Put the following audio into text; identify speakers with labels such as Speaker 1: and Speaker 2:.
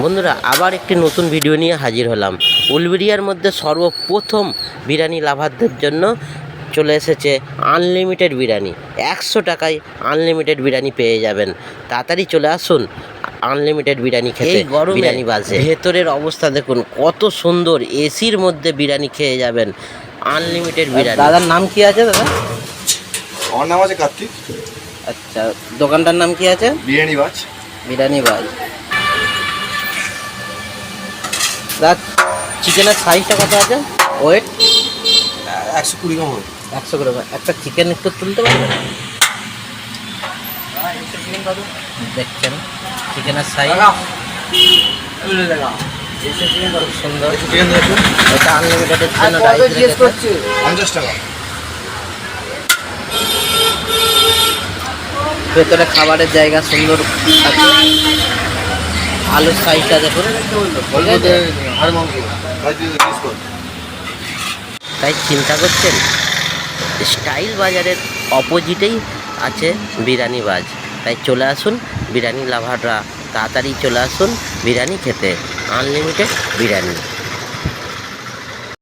Speaker 1: বন্ধুরা আবার একটি নতুন ভিডিও নিয়ে হাজির হলাম। উলবেরিয়ার মধ্যে সর্বপ্রথম বিরিয়ানি লাভারদের জন্য চলে এসেছে আনলিমিটেড বিরিয়ানি। একশো টাকায় আনলিমিটেড বিরিয়ানি পেয়ে যাবেন। তাড়াতাড়ি চলে আসুন আনলিমিটেড বিরিয়ানি খেতে
Speaker 2: এই গরমে
Speaker 1: বিরিয়ানি বাজে। ভেতরের অবস্থা দেখুন কত সুন্দর এসির মধ্যে বিরিয়ানি খেয়ে যাবেন আনলিমিটেড বিরিয়ানি।
Speaker 2: দাদার নাম কি আছে দাদা?
Speaker 3: আমার নাম আছে কার্তিক।
Speaker 2: আচ্ছা দোকানটার নাম কি আছে?
Speaker 3: বিরিয়ানি বাজ।
Speaker 2: বিরিয়ানি বাজ। দাদা চিকেনের সাইজটা কত আছে? ওয়েট
Speaker 3: একশো কুড়ি গ্রাম হবে।
Speaker 2: একশো গ্রাম। একটা চিকেন একটু তুলতে পারবেন দেখছেন? চিকেনের সাইজ সুন্দর।
Speaker 3: চিকেন
Speaker 2: এটা আনলিমিটেডের জন্য রাইস
Speaker 3: পঞ্চাশ টাকা।
Speaker 2: ভেতরে খাবারের জায়গা সুন্দর। আছে আলুর সাইজটা দেখুন।
Speaker 1: তাই চিন্তা করছেন? স্টাইল বাজারের অপোজিটেই আছে বিরিয়ানি বাজ। তাই চলে আসুন বিরিয়ানি লাভাররা তাড়াতাড়ি চলে আসুন বিরিয়ানি খেতে। আনলিমিটেড বিরিয়ানি।